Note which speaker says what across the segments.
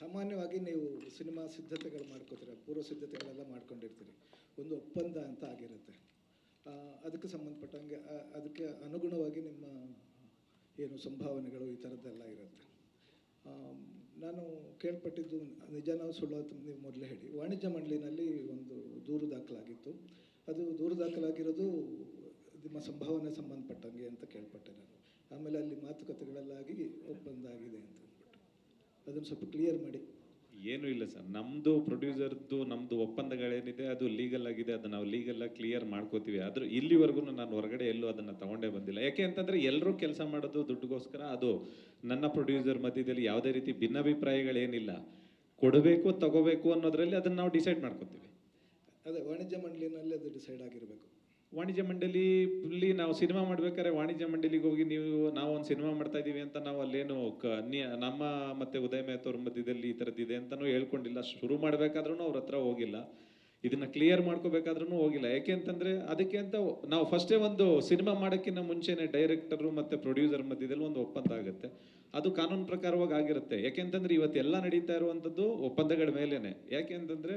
Speaker 1: ಸಾಮಾನ್ಯವಾಗಿ ನೀವು ಸಿನಿಮಾ ಸಿದ್ಧತೆಗಳು ಮಾಡ್ಕೋತೀರ, ಪೂರ್ವ ಸಿದ್ಧತೆಗಳೆಲ್ಲ ಮಾಡ್ಕೊಂಡಿರ್ತೀರಿ. ಒಂದು ಒಪ್ಪಂದ ಅಂತ ಆಗಿರುತ್ತೆ. ಅದಕ್ಕೆ ಸಂಬಂಧಪಟ್ಟಂಗೆ ಅದಕ್ಕೆ ಅನುಗುಣವಾಗಿ ನಿಮ್ಮ ಏನು ಸಂಭಾವನೆಗಳು ಈ ಥರದ್ದೆಲ್ಲ ಇರುತ್ತೆ. ನಾನು ಕೇಳ್ಪಟ್ಟಿದ್ದು ನಿಜನೋ ಸುಳ್ಳು ಅಂತ ನೀವು ಮೊದಲೇ ಹೇಳಿ. ವಾಣಿಜ್ಯ ಮಂಡಳಿನಲ್ಲಿ ಒಂದು ದೂರು ದಾಖಲಾಗಿತ್ತು. ಅದು ದೂರು ದಾಖಲಾಗಿರೋದು ನಿಮ್ಮ ಸಂಭಾವನೆ ಸಂಬಂಧಪಟ್ಟಂಗೆ ಅಂತ ಕೇಳ್ಪಟ್ಟೆ ನಾನು. ಆಮೇಲೆ ಅಲ್ಲಿ ಮಾತುಕತೆಗಳೆಲ್ಲ ಆಗಿ ಒಪ್ಪಂದ ಆಗಿದೆ ಅಂತ. ಅದನ್ನು ಸ್ವಲ್ಪ ಕ್ಲಿಯರ್ ಮಾಡಿ.
Speaker 2: ಏನು ಇಲ್ಲ ಸರ್. ನಮ್ದು ಪ್ರೊಡ್ಯೂಸರ್ದು ನಮ್ದು ಒಪ್ಪಂದಗಳೇನಿದೆ ಅದು ಲೀಗಲ್ ಆಗಿದೆ ಅದನ್ನ ನಾವು ಲೀಗಲ್ ಆಗಿ ಕ್ಲಿಯರ್ ಮಾಡ್ಕೋತೀವಿ. ಆದ್ರೂ ಇಲ್ಲಿವರೆಗೂ ನಾನು ಹೊರಗಡೆ ಎಲ್ಲೂ ಅದನ್ನ ತಗೊಂಡೇ ಬಂದಿಲ್ಲ. ಯಾಕೆ ಅಂತಂದ್ರೆ ಎಲ್ಲರೂ ಕೆಲಸ ಮಾಡೋದು ದುಡ್ಡುಗೋಸ್ಕರ ಅದು ನನ್ನ ಪ್ರೊಡ್ಯೂಸರ್ ಮಧ್ಯದಲ್ಲಿ ಯಾವುದೇ ರೀತಿ ಭಿನ್ನಾಭಿಪ್ರಾಯಗಳೇನಿಲ್ಲ. ಕೊಡಬೇಕು ತಗೋಬೇಕು ಅನ್ನೋದರಲ್ಲಿ ಅದನ್ನ ನಾವು ಡಿಸೈಡ್ ಮಾಡ್ಕೋತೀವಿ.
Speaker 1: ಅದೇ ವಾಣಿಜ್ಯ ಮಂಡಳಿನಲ್ಲಿ ಅದು ಡಿಸೈಡ್ ಆಗಿರಬೇಕು.
Speaker 2: ವಾಣಿಜ್ಯ ಮಂಡಳಿಲಿ ನಾವು ಸಿನಿಮಾ ಮಾಡ್ಬೇಕಾದ್ರೆ ವಾಣಿಜ್ಯ ಮಂಡಳಿಗೆ ಹೋಗಿ ನೀವು, ನಾವು ಒಂದು ಸಿನಿಮಾ ಮಾಡ್ತಾ ಇದ್ದೀವಿ ಅಂತ ನಾವು ಅಲ್ಲೇನು ನಮ್ಮ ಮತ್ತೆ ಉದಯ ಮೇಹ್ತವ್ರ ಮಧ್ಯದಲ್ಲಿ ಈ ಥರದ್ದಿದೆ ಅಂತಾನು ಹೇಳ್ಕೊಂಡಿಲ್ಲ. ಶುರು ಮಾಡ್ಬೇಕಾದ್ರೂ ಅವ್ರ ಹತ್ರ ಹೋಗಿಲ್ಲ. ಇದನ್ನ ಕ್ಲಿಯರ್ ಮಾಡ್ಕೋಬೇಕಾದ್ರೂ ಹೋಗಿಲ್ಲ. ಯಾಕೆ ಅಂತಂದ್ರೆ ಅದಕ್ಕೆ ಅಂತ ನಾವು ಫಸ್ಟೇ ಒಂದು ಸಿನಿಮಾ ಮಾಡೋಕ್ಕಿಂತ ಮುಂಚೆನೆ ಡೈರೆಕ್ಟರು ಮತ್ತೆ ಪ್ರೊಡ್ಯೂಸರ್ ಮಧ್ಯದಲ್ಲಿ ಒಂದು ಒಪ್ಪಂದ ಆಗುತ್ತೆ. ಅದು ಕಾನೂನು ಪ್ರಕಾರವಾಗಿ ಆಗಿರುತ್ತೆ. ಯಾಕೆಂತಂದ್ರೆ ಇವತ್ತೆಲ್ಲ ನಡೀತಾ ಇರುವಂತದ್ದು ಒಪ್ಪಂದಗಳ ಮೇಲೇನೆ. ಯಾಕೆ ಅಂತಂದ್ರೆ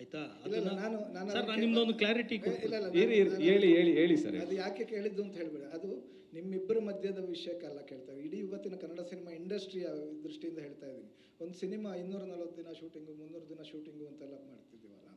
Speaker 3: ಆಯ್ತಾ?
Speaker 1: ನಾನು ನಾನು
Speaker 3: ನಿಮ್ದೊಂದು ಕ್ಲಾರಿಟಿ
Speaker 2: ಹೇಳಿ ಹೇಳಿ ಹೇಳಿ ಸರ್.
Speaker 1: ಅದು ಯಾಕೆ ಕೇಳಿದ್ದು ಅಂತ ಹೇಳ್ಬೇಡಿ. ಅದು ನಿಮ್ಮಿಬ್ಬರ ಮಧ್ಯದ ವಿಷಯಕ್ಕೆಲ್ಲ ಕೇಳ್ತೇವೆ. ಇಡೀ ಇವತ್ತಿನ ಕನ್ನಡ ಸಿನಿಮಾ ಇಂಡಸ್ಟ್ರಿಯ ದೃಷ್ಟಿಯಿಂದ ಹೇಳ್ತಾ ಇದ್ದೀನಿ. ಒಂದು ಸಿನಿಮಾ ಇನ್ನೂರ ನಲವತ್ತು ದಿನ ಶೂಟಿಂಗು ಮುನ್ನೂರು ದಿನ ಶೂಟಿಂಗು ಅಂತೆಲ್ಲ ಮಾಡ್ತಿದ್ದೀವಲ್ಲ.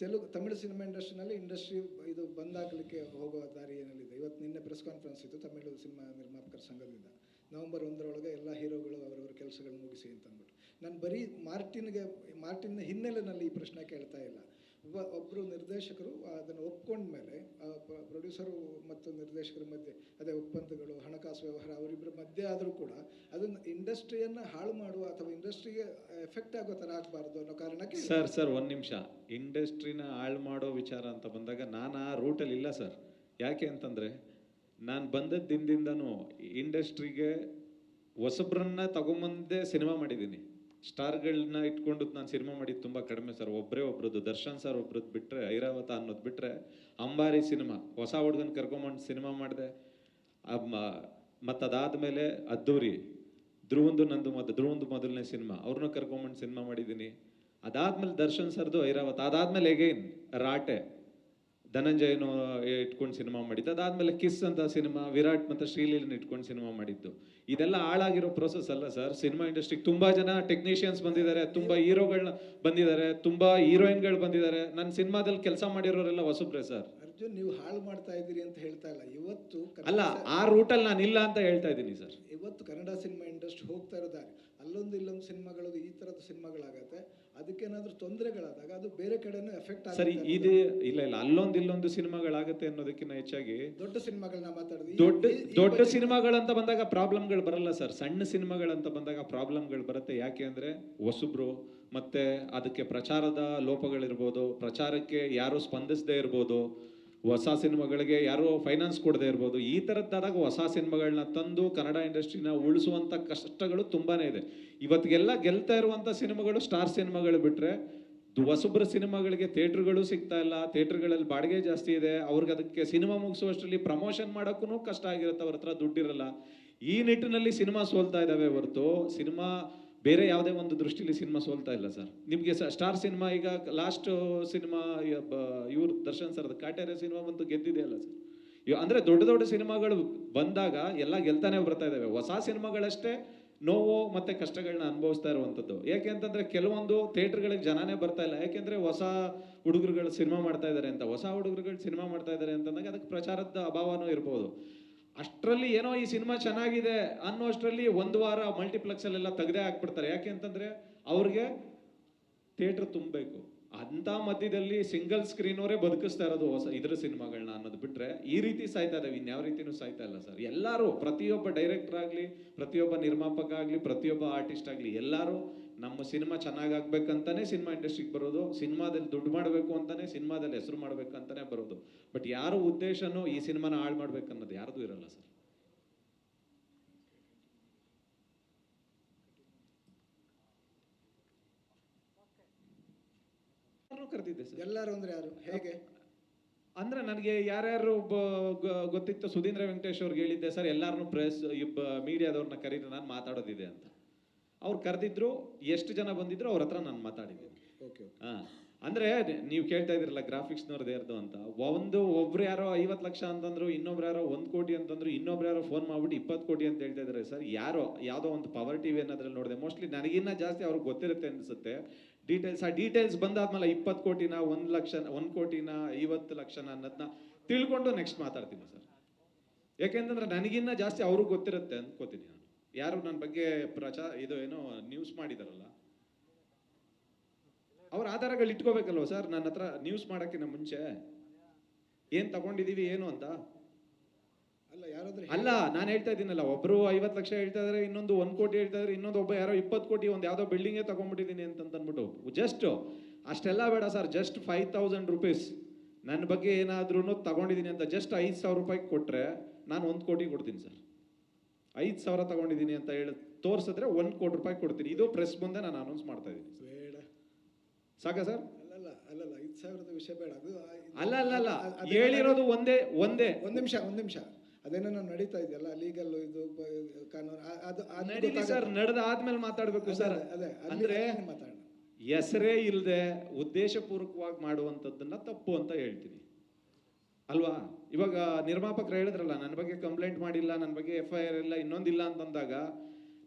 Speaker 1: ತೆಲುಗು ತಮಿಳು ಸಿನಿಮಾ ಇಂಡಸ್ಟ್ರಿನಲ್ಲಿ ಇಂಡಸ್ಟ್ರಿ ಇದು ಬಂದಾಗಲಿಕ್ಕೆ ಹೋಗುವ ದಾರಿ ಏನಲ್ಲಿದೆ? ಇವತ್ತು ನಿನ್ನೆ ಪ್ರೆಸ್ ಕಾನ್ಫರೆನ್ಸ್ ಇತ್ತು ತಮಿಳು ಸಿನಿಮಾ ನಿರ್ಮಾಪಕರ ಸಂಘದಿಂದ. ನವೆಂಬರ್ ಒಂದರೊಳಗೆ ಎಲ್ಲ ಹೀರೋಗಳು ಅವರವರ ಕೆಲಸಗಳು ಮುಗಿಸಿ ಅಂತ ಅಂದ್ಬಿಟ್ಟು ನಾನು ಬರೀ ಮಾರ್ಟಿನ್ಗೆ ಮಾರ್ಟಿನ್ ಹಿನ್ನೆಲೆಯಲ್ಲಿ ಈ ಪ್ರಶ್ನೆ ಕೇಳ್ತಾ ಇಲ್ಲ. ಒಬ್ಬ ಒಬ್ಬರು ನಿರ್ದೇಶಕರು ಅದನ್ನು ಒಪ್ಕೊಂಡ್ಮೇಲೆ ಪ್ರೊಡ್ಯೂಸರು ಮತ್ತು ನಿರ್ದೇಶಕರ ಮಧ್ಯೆ, ಅದೇ ಒಪ್ಪಂದಗಳು, ಹಣಕಾಸು ವ್ಯವಹಾರ ಅವರಿಬ್ಬರ ಮಧ್ಯೆ ಆದರೂ ಕೂಡ ಅದನ್ನು ಇಂಡಸ್ಟ್ರಿಯನ್ನು ಹಾಳು ಮಾಡುವ ಅಥವಾ ಇಂಡಸ್ಟ್ರಿಗೆ ಎಫೆಕ್ಟ್ ಆಗೋ ಥರ ಆಗಬಾರ್ದು ಅನ್ನೋ ಕಾರಣಕ್ಕೆ
Speaker 2: ಸರ್ ಸರ್, ಒಂದು ನಿಮಿಷ. ಇಂಡಸ್ಟ್ರಿನ ಹಾಳು ಮಾಡೋ ವಿಚಾರ ಅಂತ ಬಂದಾಗ ನಾನು ಆ ರೂಟಲ್ಲಿ ಇಲ್ಲ ಸರ್. ಯಾಕೆ ಅಂತಂದರೆ ನಾನು ಬಂದ ದಿನದಿಂದನೂ ಇಂಡಸ್ಟ್ರಿಗೆ ಹೊಸಬ್ರನ್ನ ತಗೊಂಬಂದೇ ಸಿನಿಮಾ ಮಾಡಿದ್ದೀನಿ. ಸ್ಟಾರ್ಗಳನ್ನ ಇಟ್ಕೊಂಡು ನಾನು ಸಿನಿಮಾ ಮಾಡಿದ್ದು ತುಂಬ ಕಡಿಮೆ ಸರ್. ಒಬ್ಬರೇ ಒಬ್ರದ್ದು, ದರ್ಶನ್ ಸರ್ ಒಬ್ರದ್ದು ಬಿಟ್ರೆ, ಐರಾವತ ಅನ್ನೋದು ಬಿಟ್ರೆ, ಅಂಬಾರಿ ಸಿನಿಮಾ, ಹೊಸ ಹುಡುಗನ ಕರ್ಕೊಂಬಂದು ಸಿನಿಮಾ ಮಾಡಿದೆ. ಮತ್ತು ಅದಾದಮೇಲೆ ಅದ್ದೂರಿ, ಧ್ರುವಂದು ನಂದು ಮೊದ, ಧ್ರುವಂದು ಮೊದಲನೇ ಸಿನಿಮಾ ಅವ್ರನ್ನೂ ಕರ್ಕೊಂಬಂದು ಸಿನಿಮಾ ಮಾಡಿದ್ದೀನಿ ಅದಾದಮೇಲೆ ದರ್ಶನ್ ಸರ್ದು ಐರಾವತ್, ಅದಾದ್ಮೇಲೆ ಎಗೈನ್ ರಾಟೆ. ಧನಂಜಯನು ಇಟ್ಕೊಂಡು ಸಿನಿಮಾ ಮಾಡಿದ್ದು. ಅದಾದ್ಮೇಲೆ ಕಿಸ್ ಅಂತ ಸಿನಿಮಾ ವಿರಾಟ್ ಮತ್ತು ಶ್ರೀಲೀಲನ್ ಇಟ್ಕೊಂಡು ಸಿನಿಮಾ ಮಾಡಿದ್ದು. ಇದೆಲ್ಲ ಹಾಳಾಗಿರೋ ಪ್ರೊಸೆಸ್ ಅಲ್ಲ ಸರ್ ಸಿನಿಮಾ ಇಂಡಸ್ಟ್ರಿಗೆ ತುಂಬಾ ಜನ ಟೆಕ್ನಿಷಿಯನ್ಸ್ ಬಂದಿದ್ದಾರೆ ತುಂಬಾ ಹೀರೋಗಳನ್ನ ಬಂದಿದ್ದಾರೆ ತುಂಬಾ ಹೀರೋಯಿನ್ಗಳು ಬಂದಿದ್ದಾರೆ. ನನ್ನ ಸಿನಿಮಾದಲ್ಲಿ ಕೆಲಸ ಮಾಡಿರೋರೆಲ್ಲ ಹೊಸಬ್ರೆ ಸರ್
Speaker 1: ಅರ್ಜುನ್ ನೀವು ಹಾಳು ಮಾಡ್ತಾ ಇದ್ದೀರಿ ಅಂತ ಹೇಳ್ತಾ ಇಲ್ಲ. ಇವತ್ತು
Speaker 2: ಅಲ್ಲ ಆ ರೂಟಲ್ಲಿ ನಾನು ಇಲ್ಲ ಅಂತ ಹೇಳ್ತಾ ಇದ್ದೀನಿ ಸರ್
Speaker 1: ಇವತ್ತು ಕನ್ನಡ ಸಿನಿಮಾ ಇಂಡಸ್ಟ್ರಿ ಹೋಗ್ತಾ ಇರೋ ದಾರಿ. ಅಲ್ಲೊಂದು ಇಲ್ಲೊಂದು ಸಿನಿಮಾಗಳು ಈ ಥರದ ಸಿನಿಮಾಗಳಾಗತ್ತೆ. ಅದಕ್ಕೇನಾದ್ರೂ ತೊಂದರೆಗಳಾದಾಗ ಅದು ಬೇರೆ ಕಡೆನೂ ಎಫೆಕ್ಟ್
Speaker 2: ಸರಿ ಇದೇ ಇಲ್ಲ ಇಲ್ಲ ಅಲ್ಲೊಂದು ಇಲ್ಲೊಂದು ಸಿನಿಮಾಗಳಾಗತ್ತೆ ಅನ್ನೋದಕ್ಕಿಂತ ಹೆಚ್ಚಾಗಿ
Speaker 1: ದೊಡ್ಡ ಸಿನಿಮಾಗಳನ್ನ ಮಾತಾಡಿದ್ವಿ
Speaker 2: ದೊಡ್ಡ ದೊಡ್ಡ ಸಿನಿಮಾಗಳಂತ ಬಂದಾಗ ಪ್ರಾಬ್ಲಮ್ಗಳು ಬರಲ್ಲ ಸರ್. ಸಣ್ಣ ಸಿನಿಮಾಗಳಂತ ಬಂದಾಗ ಪ್ರಾಬ್ಲಮ್ಗಳು ಬರುತ್ತೆ. ಯಾಕೆ ಅಂದ್ರೆ ಹೊಸಬ್ರು ಮತ್ತೆ ಅದಕ್ಕೆ ಪ್ರಚಾರದ ಲೋಪಗಳಿರ್ಬೋದು ಪ್ರಚಾರಕ್ಕೆ ಯಾರು ಸ್ಪಂದಿಸದೇ ಇರ್ಬೋದು. ಹೊಸ ಸಿನಿಮಾಗಳಿಗೆ ಯಾರು ಫೈನಾನ್ಸ್ ಕೊಡದೇ ಇರ್ಬೋದು, ಈ ಥರದ್ದಾದಾಗ ಹೊಸ ಸಿನಿಮಾಗಳನ್ನ ತಂದು ಕನ್ನಡ ಇಂಡಸ್ಟ್ರಿನ ಉಳಿಸುವಂಥ ಕಷ್ಟಗಳು ತುಂಬಾ ಇದೆ. ಇವತ್ತಿಗೆಲ್ಲ ಗೆಲ್ತಾ ಇರುವಂಥ ಸಿನಿಮಾಗಳು ಸ್ಟಾರ್ ಸಿನಿಮಾಗಳು ಬಿಟ್ಟರೆ ಹೊಸಬ್ರ ಸಿನಿಮಾಗಳಿಗೆ ಥಿಯೇಟ್ರ್ಗಳು ಸಿಗ್ತಾ ಇಲ್ಲ, ಥಿಯೇಟ್ರ್ಗಳಲ್ಲಿ ಬಾಡಿಗೆ ಜಾಸ್ತಿ ಇದೆ, ಅವ್ರಿಗೆ ಅದಕ್ಕೆ ಸಿನಿಮಾ ಮುಗಿಸುವಷ್ಟರಲ್ಲಿ ಪ್ರಮೋಷನ್ ಮಾಡೋಕ್ಕೂ ಕಷ್ಟ ಆಗಿರುತ್ತೆ, ಅವ್ರ ಹತ್ರ ದುಡ್ಡಿರಲ್ಲ. ಈ ನಿಟ್ಟಿನಲ್ಲಿ ಸಿನಿಮಾ ಸೋಲ್ತಾ ಇದ್ದಾವೆ ಹೊರತು, ಸಿನಿಮಾ ಬೇರೆ ಯಾವುದೇ ಒಂದು ದೃಷ್ಟಿಲಿ ಸಿನಿಮಾ ಸೋಲ್ತಾ ಇಲ್ಲ ಸರ್. ನಿಮಗೆ ಸ್ಟಾರ್ ಸಿನಿಮಾ ಈಗ ಲಾಸ್ಟ್ ಸಿನಿಮಾ ಇವ್ರ ದರ್ಶನ್ ಸರ್ ಕಾಟೇರೆ ಸಿನಿಮಾ ಬಂತು ಗೆದ್ದಿದೆಯಲ್ಲ ಸರ್. ಇವ್- ಅಂದ್ರೆ ದೊಡ್ಡ ದೊಡ್ಡ ಸಿನಿಮಾಗಳು ಬಂದಾಗ ಎಲ್ಲ ಗೆಲ್ತಾನೆ ಬರ್ತಾ ಇದ್ದಾವೆ ಹೊಸ ಸಿನಿಮಾಗಳಷ್ಟೇ ನೋವು ಮತ್ತು ಕಷ್ಟಗಳನ್ನ ಅನುಭವಿಸ್ತಾ ಇರುವಂಥದ್ದು. ಯಾಕೆ ಅಂತಂದರೆ ಕೆಲವೊಂದು ಥಿಯೇಟ್ರ್ಗಳಿಗೆ ಜನನೇ ಬರ್ತಾ ಇಲ್ಲ. ಯಾಕೆಂದರೆ ಹೊಸ ಹುಡುಗರುಗಳು ಸಿನಿಮಾ ಮಾಡ್ತಾ ಇದ್ದಾರೆ ಅಂತ. ಹೊಸ ಹುಡುಗರುಗಳು ಸಿನಿಮಾ ಮಾಡ್ತಾ ಇದ್ದಾರೆ ಅಂತಂದಾಗ ಅದಕ್ಕೆ ಪ್ರಚಾರದ ಅಭಾವನೂ ಇರ್ಬೋದು. ಅಷ್ಟರಲ್ಲಿ ಏನೋ ಈ ಸಿನಿಮಾ ಚೆನ್ನಾಗಿದೆ ಅನ್ನೋ ಅಷ್ಟರಲ್ಲಿ ಒಂದು ವಾರ ಮಲ್ಟಿಪ್ಲೆಕ್ಸ್ ಅಲ್ಲೆಲ್ಲ ತೆಗ್ದೇ ಹಾಕ್ಬಿಡ್ತಾರೆ. ಯಾಕೆ ಅಂತಂದ್ರೆ ಅವ್ರಿಗೆ ಥಿಯೇಟರ್ ತುಂಬಬೇಕು. ಅಂಥ ಮಧ್ಯದಲ್ಲಿ ಸಿಂಗಲ್ ಸ್ಕ್ರೀನ್ ಅವರೇ ಬದುಕಿಸ್ತಾ ಇರೋದು ಹೊಸ ಇದ್ರ ಸಿನಿಮಾಗಳನ್ನ ಅನ್ನೋದು ಬಿಟ್ರೆ ಈ ರೀತಿ ಸಾಯ್ತಾ ಇದಾವೆ, ಇನ್ಯಾವ ರೀತಿನೂ ಸಾಯ್ತಾ ಇಲ್ಲ ಸರ್. ಎಲ್ಲರೂ ಪ್ರತಿಯೊಬ್ಬ ಡೈರೆಕ್ಟರ್ ಆಗಲಿ, ಪ್ರತಿಯೊಬ್ಬ ನಿರ್ಮಾಪಕ ಆಗಲಿ, ಪ್ರತಿಯೊಬ್ಬ ಆರ್ಟಿಸ್ಟ್ ಆಗಲಿ ಎಲ್ಲರೂ ನಮ್ಮ ಸಿನಿಮಾ ಚೆನ್ನಾಗಾಗ್ಬೇಕಂತಾನೆ ಸಿನಿಮಾ ಇಂಡಸ್ಟ್ರಿಗೆ ಬರೋದು ಸಿನಿಮಾದಲ್ಲಿ ದುಡ್ಡು ಮಾಡಬೇಕು ಅಂತಾನೆ ಸಿನಿಮಾದಲ್ಲಿ ಹೆಸರು ಮಾಡ್ಬೇಕಂತಾನೆ ಬರೋದು. ಬಟ್ ಯಾರ ಉದ್ದೇಶನೂ ಈ ಸಿನಿಮಾನ ಹಾಳು ಮಾಡ್ಬೇಕನ್ನೋದು ಯಾರ್ದು ಇರಲ್ಲ ಸರ್. ಕರೆದಿದ್ದೆ ಸರ್?
Speaker 1: ಎಲ್ಲರೂ ಅಂದ್ರೆ ಯಾರು? ಹೇಗೆ?
Speaker 2: ಅಂದ್ರೆ ನನಗೆ ಯಾರ್ಯಾರು ಒಬ್ಬ ಗೊತ್ತಿತ್ತು ಸುಧೀಂದ್ರ ವೆಂಕಟೇಶ್ ಅವ್ರಿಗೆ ಹೇಳಿದ್ದೆ ಸರ್ ಎಲ್ಲಾರನು ಪ್ರೆಸ್ ಮೀಡಿಯಾದವ್ರನ್ನ ಕರೀರಿ ನಾನು ಮಾತಾಡೋದಿದೆ ಅಂತ. ಅವ್ರು ಕರೆದಿದ್ರು ಎಷ್ಟು ಜನ ಬಂದಿದ್ರು ಅವ್ರ ಹತ್ರ ನಾನು ಮಾತಾಡಿದ್ದೀನಿ.
Speaker 1: ಓಕೆ ಓಕೆ
Speaker 2: ಅಂದ್ರೆ ನೀವು ಕೇಳ್ತಾ ಇದ್ರಲ್ಲ ಗ್ರಾಫಿಕ್ಸ್ನವ್ರದ್ದು ಯಾರ್ದು ಅಂತ. ಒಂದು ಒಬ್ರು ಯಾರೋ ಐವತ್ತು ಲಕ್ಷ ಅಂತಂದ್ರು ಇನ್ನೊಬ್ರು ಯಾರೋ ಒಂದು ಕೋಟಿ ಅಂತಂದ್ರು ಇನ್ನೊಬ್ರು ಯಾರೋ ಫೋನ್ ಮಾಡ್ಬಿಟ್ಟು ಇಪ್ಪತ್ತು ಕೋಟಿ ಅಂತ ಹೇಳ್ತಾ ಇದಾರೆ ಸರ್. ಯಾರೋ ಯಾವುದೋ ಒಂದು ಪವರ್ ಟಿವಿ ಅನ್ನೋದ್ರಲ್ಲಿ ನೋಡಿದೆ. ಮೋಸ್ಟ್ಲಿ ನನಗಿನ್ನ ಜಾಸ್ತಿ ಅವ್ರಿಗೆ ಗೊತ್ತಿರುತ್ತೆ ಅನ್ಸುತ್ತೆ. ಡೀಟೇಲ್ಸ್ ಆ ಡೀಟೇಲ್ಸ್ ಬಂದಾದ್ಮೇಲೆ ಇಪ್ಪತ್ತು ಕೋಟಿನ ಒಂದು ಲಕ್ಷ ಒಂದು ಕೋಟಿನ ಐವತ್ತು ಲಕ್ಷನ ಅನ್ನೋದನ್ನ ತಿಳ್ಕೊಂಡು ನೆಕ್ಸ್ಟ್ ಮಾತಾಡ್ತೀನಿ ಸರ್. ಯಾಕೆಂತಂದ್ರೆ ನನಗಿನ್ನ ಜಾಸ್ತಿ ಅವ್ರಿಗೆ ಗೊತ್ತಿರುತ್ತೆ ಅನ್ಕೋತೀನಿ ಯಾರು ನನ್ನ ಬಗ್ಗೆ ಪ್ರಚಾರ ಇದು ಏನೋ ನ್ಯೂಸ್ ಮಾಡಿದಾರಲ್ಲ. ಅವ್ರ ಆಧಾರಗಳು ಇಟ್ಕೋಬೇಕಲ್ವ ಸರ್? ನನ್ನ ಹತ್ರ ನ್ಯೂಸ್ ಮಾಡೋಕ್ಕಿಂತ ಮುಂಚೆ. ಏನ್ ತಗೊಂಡಿದೀವಿ ಏನು ಅಂತ?
Speaker 1: ಅಲ್ಲ ಯಾರಾದ್ರೂ
Speaker 2: ಅಲ್ಲ ನಾನು ಹೇಳ್ತಾ ಇದ್ದೀನಲ್ಲ ಒಬ್ರು ಐವತ್ತು ಲಕ್ಷ ಹೇಳ್ತಾ ಇದಾರೆ ಇನ್ನೊಂದು ಒಂದು ಕೋಟಿ ಹೇಳ್ತಾ ಇದ್ರೆ ಇನ್ನೊಂದು ಒಬ್ಬ ಯಾರೋ ಇಪ್ಪತ್ತು ಕೋಟಿ ಒಂದು ಯಾವುದೋ ಬಿಲ್ಡಿಂಗೇ ಅಂತ ಅಂದ್ಬಿಟ್ಟು ಜಸ್ಟ್ ಅಷ್ಟೆಲ್ಲ ಬೇಡ sir just five thousand rupees ನನ್ನ ಬಗ್ಗೆ ಏನಾದ್ರೂ ತಗೊಂಡಿದ್ದೀನಿ ಅಂತ ಜಸ್ಟ್ ಐದು ಸಾವಿರ ರೂಪಾಯಿ ಕೊಟ್ರೆ ನಾನು ಒಂದು ಕೋಟಿ ಕೊಡ್ತೀನಿ ಸರ್. ಐದು ಸಾವಿರ ತಗೊಂಡಿದ್ದೀನಿ ಅಂತ ಹೇಳಿ ತೋರಿಸಿದ್ರೆ ಒಂದು ಕೋಟಿ ರೂಪಾಯಿ ಕೊಡ್ತೀನಿ. ಇದು ಪ್ರೆಸ್ ಮುಂದೆ ನಾನು ಅನೌನ್ಸ್ ಮಾಡ್ತಾ ಇದ್ದೀನಿ.
Speaker 1: ಬೇಡ.
Speaker 2: ಸಾಕಾ ಸರ್?
Speaker 1: ಅಲ್ಲಲ್ಲ ಅಲ್ಲಲ್ಲ ಐದು ಸಾವಿರದ ವಿಷಯ ಬೇಡ. ಅದು
Speaker 2: ಅಲ್ಲ ಅಲ್ಲ ಅಲ್ಲ. ಹೇಳಿರೋದು ಒಂದೇ ಒಂದೇ.
Speaker 1: ಒಂದ್ ನಿಮಿಷ ಒಂದ್ ನಿಮಿಷ. ಅದೇನೋ ನಡೀತಾ ಇದೆಯಲ್ಲ ಲೀಗಲ್ ಇದು ಕಾನೂನು ಅದು
Speaker 2: ನಡೀಲಿ ಸರ್ ನಡೆದ ಆದ್ಮೇಲೆ ಮಾತಾಡ್ಬೇಕು ಸರ್.
Speaker 1: ಅದೇ,
Speaker 2: ಅಂದ್ರೆ
Speaker 1: ಮಾತಾಡೋಣ.
Speaker 2: ಹೆಸರೇ ಇಲ್ಲದೆ ಉದ್ದೇಶಪೂರ್ವಕವಾಗಿ ಮಾಡುವಂಥದ್ದನ್ನ ತಪ್ಪು ಅಂತ ಹೇಳ್ತೀನಿ. ಅಲ್ವಾ? ಇವಾಗ ನಿರ್ಮಾಪಕರು ಹೇಳಿದ್ರಲ್ಲ ನನ್ನ ಬಗ್ಗೆ ಕಂಪ್ಲೇಂಟ್ ಮಾಡಿಲ್ಲ ನನ್ನ ಬಗ್ಗೆ ಎಫ್ ಐ ಆರ್ ಇಲ್ಲ ಇನ್ನೊಂದಿಲ್ಲ ಅಂತಂದಾಗ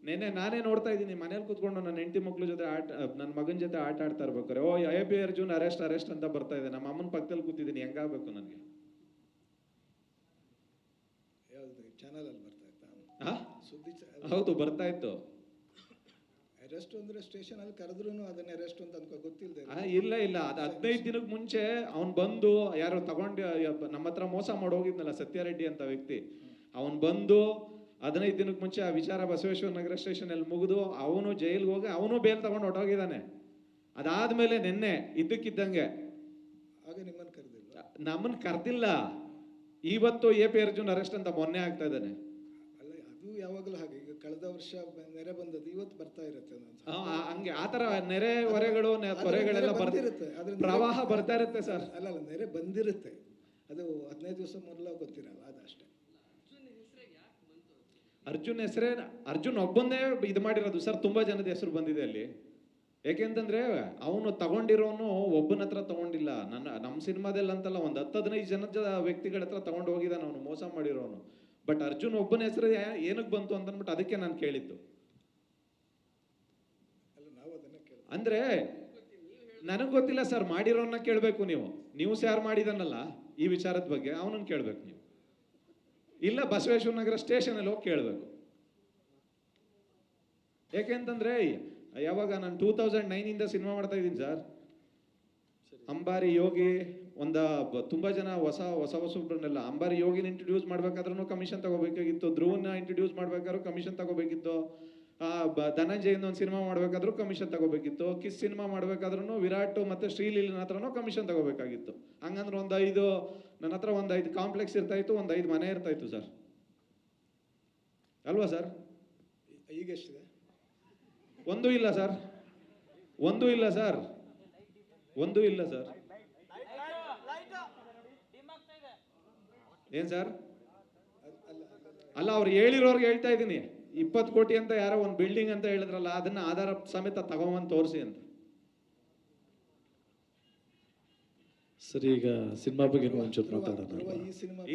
Speaker 2: ನೆನ್ನೆ ನಾನೇ ನೋಡ್ತಾ ಇದ್ದೀನಿ ಮನೇಲಿ ಕೂತ್ಕೊಂಡು ನನ್ನ ಹೆಂಡತಿ ಮಕ್ಳು ಜೊತೆ ಆಟ ನನ್ನ ಮಗನ ಜೊತೆ ಆಟ ಆಡ್ತಾ ಇರ್ಬೇಕಾರೆ ಓ A P Arjun arrest arrest ಅಂತ ಬರ್ತಾ ಇದೆ ನಮ್ಮ ಅಮ್ಮನ ಪಕ್ಕದಲ್ಲಿ ಕೂತಿದ್ದೀನಿ ಹೆಂಗಾಗಬೇಕು ನನಗೆ?
Speaker 1: ಯಾವ್ದು ಚಾನಲ್ ಅಲ್ಲಿ ಬರ್ತಾ ಇತ್ತಾ?
Speaker 2: ಹೌದು ಬರ್ತಾ ಇತ್ತು.
Speaker 1: ಅರೆಸ್ಟ್ ಅಂದ್ರೆ ಸ್ಟೇಷನ್ ಅಲ್ಲಿ ಕರೆದ್ರು ಅದನ್ನ ಅರೆಸ್ಟ್ ಅಂತ ಅನ್ಕೋ ಗೊತ್ತಿಲ್ಲದೆ
Speaker 2: ಆ, ಇಲ್ಲ ಇಲ್ಲ. ಅದು ಹದಿನೈದು ದಿನಕ್ಕೆ ಮುಂಚೆ ಅವ್ನು ಬಂದು ಯಾರೋ ತಗೊಂಡು ನಮ್ಮ ಹತ್ರ ಮೋಸ ಮಾಡಿ ಹೋಗಿದ್ನಲ್ಲ ಸತ್ಯಾರೆಡ್ಡಿ ಅಂತ ವ್ಯಕ್ತಿ. ಅವನು ಬಂದು ಹದಿನೈದು ದಿನಕ್ಕೆ ಮುಂಚೆ ಆ ವಿಚಾರ ಬಸವೇಶ್ವರ ನಗರ ಸ್ಟೇಷನ್ ಅಲ್ಲಿ ಮುಗಿದು ಅವನು ಜೈಲ್ಗೆ ಹೋಗಿ ಅವನು ಬೇಲ್ ತಗೊಂಡು ಹೊಟ್ಟೋಗಿದ್ದಾನೆ ಅದಾದ್ಮೇಲೆ ನಿನ್ನೆ ಇದ್ದಕ್ಕಿದ್ದಂಗೆ.
Speaker 1: ಆಗ ನಿಮ್ಮನ್ನ ಕರೆದಿಲ್ಲ
Speaker 2: ನಮ್ಮನ್ನ ಕರ್ದಿಲ್ಲ. ಇವತ್ತು ಎ ಪಿ ಅರ್ಜುನ್ ಅರೆಸ್ಟ್ ಅಂತ ಮೊನ್ನೆ ಆಗ್ತಾ ಇದ್ದಾನೆ.
Speaker 1: ಅಲ್ಲ ಅದು ಯಾವಾಗಲೂ ಹಾಗೆ. ಕಳೆದ ವರ್ಷ ನೆರೆ ಬಂದದ್ದು ಇವತ್ತು ಬರ್ತಾ ಇರುತ್ತೆ ಹಂಗೆ
Speaker 2: ಆ, ಆ, ಹಂಗೆ ಆತರ ನೆರೆ ಹೊರೆಗಳು ನೆ-
Speaker 1: ಆದ್ರೆ
Speaker 2: ತೊರೆಗಳೆಲ್ಲ
Speaker 1: ನೆರೆ
Speaker 2: ಬರ್
Speaker 1: ಬಂದಿರುತ್ತೆ. ಅದ್ರ ನೆರೆ-
Speaker 2: ಪ್ರವಾಹ ಬರ್ತಾ ಇರುತ್ತೆ ಸರ್.
Speaker 1: ಅಲ್ಲ ಅಲ್ಲ ನೆರೆ ಬಂದಿರುತ್ತೆ. ಅದು ಹದಿನೈದು ದಿವಸ ಮೊದಲ ಗೊತ್ತಿರಲ್ಲ ಅದಷ್ಟೇ
Speaker 2: ಅರ್ಜುನ್ ಹೆಸರೇ ಅರ್ಜುನ್ ಒಬ್ಬನ್ನೇ ಇದು ಮಾಡಿರೋದು. ಸರ್ ತುಂಬಾ ಜನದ ಹೆಸರು ಬಂದಿದೆ ಅಲ್ಲಿ. ಏಕೆಂತಂದ್ರೆ ಅವನು ತಗೊಂಡಿರೋನು ಒಬ್ಬನ ಹತ್ರ ತಗೊಂಡಿಲ್ಲ. ನನ್ನ ನಮ್ಮ ಸಿನಿಮಾದಲ್ಲಿ ಅಂತಲ್ಲ ಒಂದು ಹತ್ತು ಹದಿನೈದು ಜನದ ವ್ಯಕ್ತಿಗಳ ಹತ್ರ ತಗೊಂಡು ಹೋಗಿದ್ದಾನೆ ಅವನು ಮೋಸ ಮಾಡಿರೋನು. ಬಟ್ ಅರ್ಜುನ್ ಒಬ್ಬನ ಹೆಸರು ಏನಕ್ಕೆ ಬಂತು ಅಂತ ಅಂದ್ಬಿಟ್ಟು ಅದಕ್ಕೆ ನಾನು ಕೇಳಿದ್ದು.
Speaker 1: ನಾವು
Speaker 2: ಅಂದ್ರೆ ನನಗೆ ಗೊತ್ತಿಲ್ಲ ಸರ್ ಮಾಡಿರೋನ್ನ ಕೇಳಬೇಕು ನೀವು. ನ್ಯೂಸ್ ಯಾರು ಮಾಡಿದನಲ್ಲ ಈ ವಿಚಾರದ ಬಗ್ಗೆ ಅವನನ್ನು ಕೇಳಬೇಕು ನೀವು. ಇಲ್ಲ ಬಸವೇಶ್ವರ ನಗರ ಸ್ಟೇಷನಲ್ಲಿ ಹೋಗಿ ಕೇಳಬೇಕು. ಯಾಕೆಂತಂದ್ರೆ ಯಾವಾಗ ನಾನು ಟೂ ತೌಸಂಡ್ ನೈನಿಂದ ಸಿನಿಮಾ ಮಾಡ್ತಾ ಇದ್ದೀನಿ ಸರ್. ಅಂಬಾರಿ ಯೋಗಿ ಒಂದ ತುಂಬಾ ಜನ ಹೊಸ ಹೊಸ ಹೊಸಬ್ರನ್ನೆಲ್ಲ ಅಂಬಾರಿ ಯೋಗಿನ ಇಂಟ್ರೊಡ್ಯೂಸ್ ಮಾಡ್ಬೇಕಾದ್ರೂ ಕಮಿಷನ್ ತಗೋಬೇಕಾಗಿತ್ತು ಧ್ರುವನ್ನ ಇಂಟ್ರೊಡ್ಯೂಸ್ ಮಾಡ್ಬೇಕಾದ್ರೂ ಕಮಿಷನ್ ತಗೋಬೇಕಿತ್ತು ಧನಂಜಯಿಂದ ಒಂದು ಸಿನಿಮಾ ಮಾಡ್ಬೇಕಾದ್ರೂ ಕಮಿಷನ್ ತಗೋಬೇಕಿತ್ತು ಕಿಸ್ ಸಿನಿಮಾ ಮಾಡ್ಬೇಕಾದ್ರೂ ವಿರಾಟ್ ಮತ್ತೆ ಶ್ರೀಲೀಲನ ಹತ್ರನೂ ಕಮಿಷನ್ ತಗೋಬೇಕಾಗಿತ್ತು. ಹಂಗಂದ್ರೆ ಒಂದು ಐದು ನನ್ನ ಹತ್ರ ಒಂದು ಐದು ಕಾಂಪ್ಲೆಕ್ಸ್ ಇರ್ತಾ ಇತ್ತು ಒಂದು ಐದು ಮನೆ ಇರ್ತಾ ಇತ್ತು ಸರ್ ಅಲ್ವಾ ಸರ್
Speaker 1: ಈಗ ಎಷ್ಟಿದೆ?
Speaker 2: ಒಂದು ಇಲ್ಲ ಸರ್ ಒಂದು ಇಲ್ಲ ಸರ್ ಒಂದು ಇಲ್ಲ ಸರ್ ಏನ್ ಸರ್?
Speaker 1: ಅಲ್ಲ
Speaker 2: ಅವ್ರು ಹೇಳಿರೋರ್ಗೆ ಹೇಳ್ತಾ ಇದ್ದೀನಿ. ಇಪ್ಪತ್ತು ಕೋಟಿ ಅಂತ ಯಾರೋ ಒಂದು ಬಿಲ್ಡಿಂಗ್ ಅಂತ ಹೇಳಿದ್ರಲ್ಲ ಅದನ್ನ ಆಧಾರ ಸಮೇತ ತಗೊಂಬಂದು ತೋರಿಸಿ ಅಂತ.
Speaker 4: ಸರಿ ಈಗ ಸಿನಿಮಾ ಬಗ್ಗೆ ಒಂಚೂರು ಮಾತಾಡೋಣ.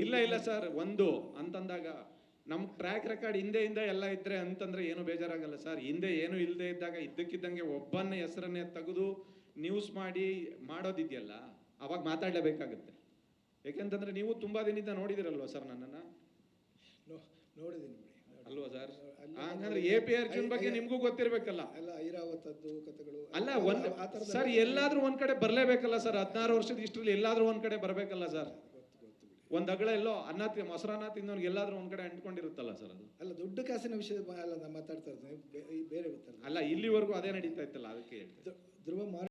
Speaker 2: ಇಲ್ಲ ಇಲ್ಲ ಸರ್ ಒಂದು ಅಂತಂದಾಗ ನಮ್ ಟ್ರ್ಯಾಕ್ ರೆಕಾರ್ಡ್ ಹಿಂದೆ ಹಿಂದೆ ಎಲ್ಲ ಇದ್ರೆ ಅಂತಂದ್ರೆ ಏನು ಬೇಜಾರಾಗಲ್ಲ ಸರ್. ಹಿಂದೆ ಏನು ಇಲ್ಲದೆ ಇದ್ದಾಗ ಇದ್ದಕ್ಕಿದ್ದಂಗೆ ಒಬ್ಬನ ಹೆಸರನ್ನೇ ತೆಗೆದು ನ್ಯೂಸ್ ಮಾಡಿ ಮಾಡೋದಿದೆಯಲ್ಲ ಅವಾಗ ಮಾತಾಡಲೇಬೇಕಾಗುತ್ತೆ. ಯಾಕೆಂತಂದ್ರೆ ನೀವು ತುಂಬಾ ದಿನದಿಂದ ನೋಡಿದಿರಲ್ವಾ ಸರ್ ನನ್ನನ್ನು?
Speaker 1: ನೋಡಿದ್ದೀನಿ
Speaker 2: ಅಲ್ವಾ ಸರ್? ಹಂಗಂದ್ರೆ ಎ ಪಿ ಅರ್ಜುನ್ ಬಗ್ಗೆ ನಿಮಗೂ ಗೊತ್ತಿರಬೇಕಲ್ಲ.
Speaker 1: ಅಲ್ಲ ಐರಾವತದ್ದು ಕಥೆಗಳು
Speaker 2: ಅಲ್ಲ ಒಂದ್ ಸರ್ ಎಲ್ಲಾದ್ರೂ ಒಂದು ಕಡೆ ಬರಲೇಬೇಕಲ್ಲ ಸರ್? ಹದಿನಾರು ವರ್ಷದ ಇಷ್ಟ್ರಲ್ಲಿ ಎಲ್ಲಾದ್ರೂ ಒಂದು ಕಡೆ ಬರಬೇಕಲ್ಲ ಸರ್? ಒಂದು ಅಗಳ ಎಲ್ಲೋ ಅನ್ನ ಮೊಸರನ್ನ ತಿನ್ನೋನ್ಗೆ ಎಲ್ಲಾದ್ರೂ ಒಂದ್ ಕಡೆ ಅಂಟ್ಕೊಂಡಿರುತ್ತಲ್ಲ ಸರ್ ಅದು?
Speaker 1: ಅಲ್ಲ ದೊಡ್ಡ ಕಾಸಿನ ವಿಷಯ ಅಲ್ಲ ಮಾತಾಡ್ತಾ ಇರ್ತೇನೆ ಬೇರೆ ಗೊತ್ತಲ್ಲ.
Speaker 2: ಅಲ್ಲ ಇಲ್ಲಿವರೆಗೂ ಅದೇ ನಡೀತಾ ಇತ್ತಲ್ಲ ಅದಕ್ಕೆ.
Speaker 1: ಧ್ರುವ